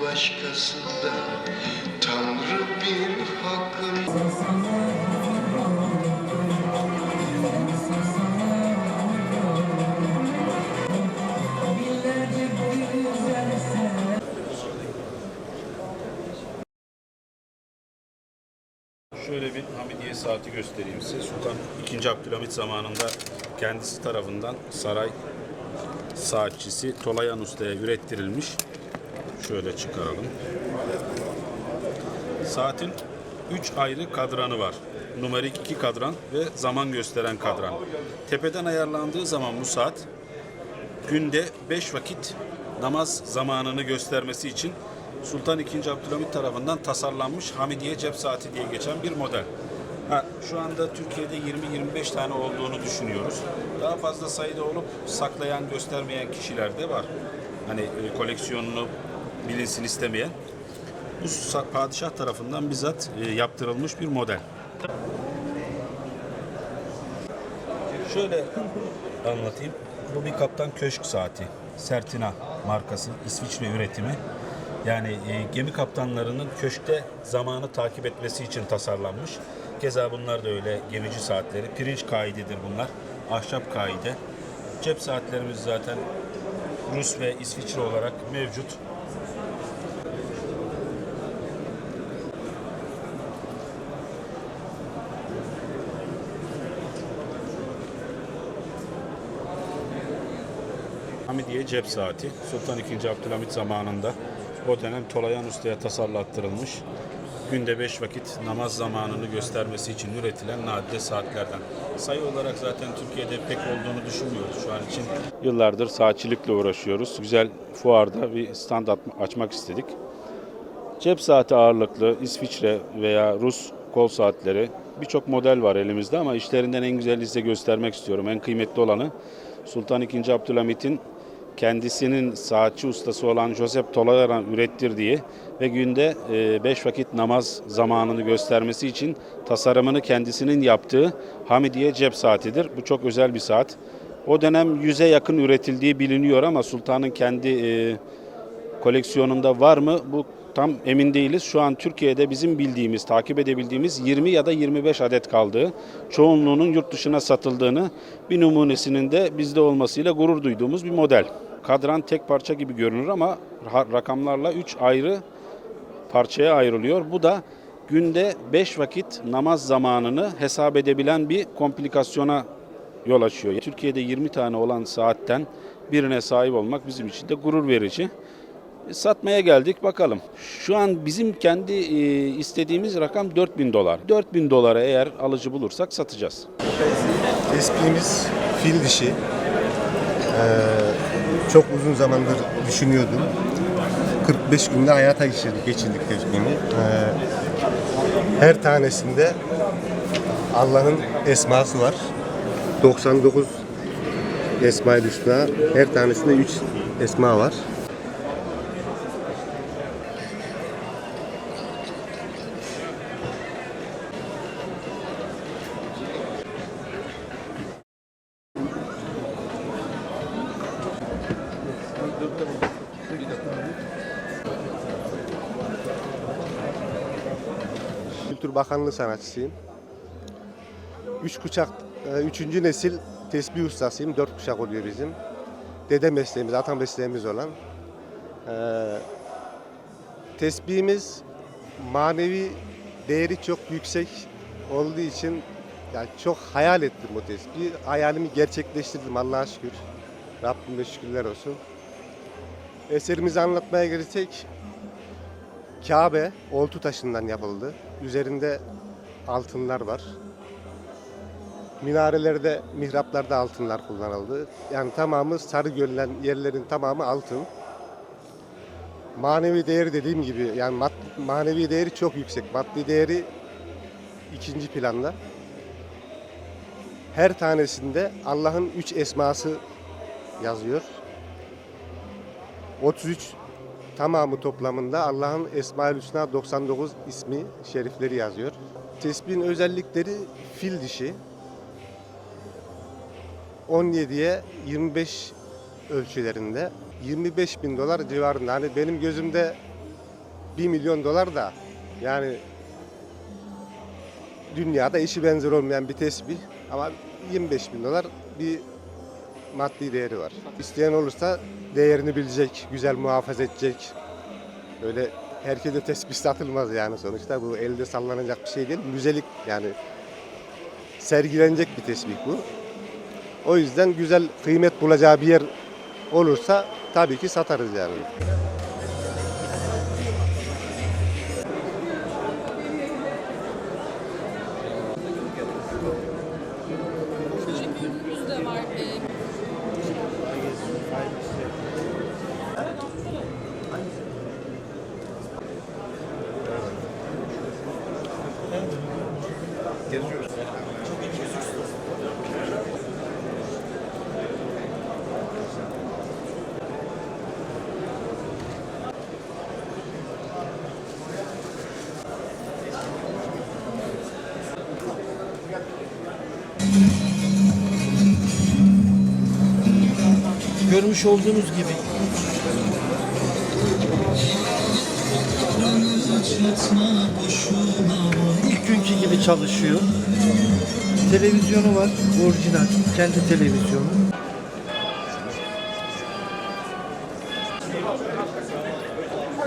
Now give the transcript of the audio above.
başkasında Tanrı bir hakkın Şöyle bir Hamidiye saati göstereyim size. Sultan II. Abdülhamit zamanında kendisi tarafından saray saatçisi Tolayan Usta'ya ürettirilmiş. Şöyle çıkaralım. Saatin 3 ayrı kadranı var. Numerik 2 kadran ve zaman gösteren kadran. Tepeden ayarlandığı zaman bu saat günde 5 vakit namaz zamanını göstermesi için Sultan II. Abdülhamit tarafından tasarlanmış Hamidiye cep saati diye geçen bir model. Ha, şu anda Türkiye'de 20-25 tane olduğunu düşünüyoruz. Daha fazla sayıda olup saklayan, göstermeyen kişiler de var. Hani e, koleksiyonunu bilinsin istemeyen. Bu padişah tarafından bizzat e, yaptırılmış bir model. Şöyle anlatayım. Bu bir kaptan köşk saati. Sertina markası, İsviçre üretimi. Yani e, gemi kaptanlarının köşkte zamanı takip etmesi için tasarlanmış. Keza bunlar da öyle gemici saatleri. Pirinç kaididir bunlar. Ahşap kaide. Cep saatlerimiz zaten Rus ve İsviçre olarak mevcut. Hamidiye cep saati. Sultan II. Abdülhamit zamanında o dönem Tolayan Usta'ya tasarlattırılmış. Günde beş vakit namaz zamanını göstermesi için üretilen nadide saatlerden. Sayı olarak zaten Türkiye'de pek olduğunu düşünmüyoruz şu an için. Yıllardır saatçilikle uğraşıyoruz. Güzel fuarda bir stand açmak istedik. Cep saati ağırlıklı İsviçre veya Rus kol saatleri birçok model var elimizde ama işlerinden en güzelini size göstermek istiyorum. En kıymetli olanı Sultan II. Abdülhamit'in kendisinin saatçi ustası olan Josep Tolayaran ürettirdiği ve günde 5 vakit namaz zamanını göstermesi için tasarımını kendisinin yaptığı Hamidiye cep saatidir. Bu çok özel bir saat. O dönem 100'e yakın üretildiği biliniyor ama sultanın kendi e, koleksiyonunda var mı? Bu tam emin değiliz. Şu an Türkiye'de bizim bildiğimiz, takip edebildiğimiz 20 ya da 25 adet kaldığı, çoğunluğunun yurt dışına satıldığını, bir numunesinin de bizde olmasıyla gurur duyduğumuz bir model. Kadran tek parça gibi görünür ama ra- rakamlarla 3 ayrı parçaya ayrılıyor. Bu da günde 5 vakit namaz zamanını hesap edebilen bir komplikasyona yol açıyor. Türkiye'de 20 tane olan saatten birine sahip olmak bizim için de gurur verici. E, Satmaya geldik bakalım. Şu an bizim kendi e, istediğimiz rakam 4000 dolar. 4000 dolara eğer alıcı bulursak satacağız. Tespihimiz fil dişi. Ee, çok uzun zamandır düşünüyordum. 45 günde hayata geçirdik, geçirdik tespihimi. Ee, her tanesinde Allah'ın esması var. 99 Esma-ı Hüsna. Her tanesinde 3 esma var. Kültür Bakanlığı sanatçısıyım. Üç kuşak, e, üçüncü nesil tesbih ustasıyım. Dört kuşak oluyor bizim. Dede mesleğimiz, ata mesleğimiz olan. Ee, tesbihimiz manevi değeri çok yüksek olduğu için yani çok hayal ettim bu tesbihi. Hayalimi gerçekleştirdim Allah'a şükür. Rabbime şükürler olsun. Eserimizi anlatmaya gelirsek Kabe oltu taşından yapıldı. Üzerinde altınlar var. Minarelerde, mihraplarda altınlar kullanıldı. Yani tamamı sarı görülen yerlerin tamamı altın. Manevi değeri dediğim gibi yani mad- manevi değeri çok yüksek. Maddi değeri ikinci planda. Her tanesinde Allah'ın üç esması yazıyor. 33 tamamı toplamında Allah'ın Esma-ül Hüsna 99 ismi şerifleri yazıyor. Tesbihin özellikleri fil dişi. 17'ye 25 ölçülerinde 25 bin dolar civarında. Hani benim gözümde 1 milyon dolar da yani dünyada eşi benzer olmayan bir tesbih ama 25 bin dolar bir maddi değeri var. İsteyen olursa değerini bilecek, güzel muhafaza edecek. Öyle herkese tesbih satılmaz yani sonuçta bu elde sallanacak bir şey değil. Müzelik yani sergilenecek bir tesbih bu. O yüzden güzel kıymet bulacağı bir yer olursa tabii ki satarız yani. Görmüş olduğunuz gibi. İlk günkü gibi çalışıyor. Televizyonu var, orijinal, kendi televizyonu.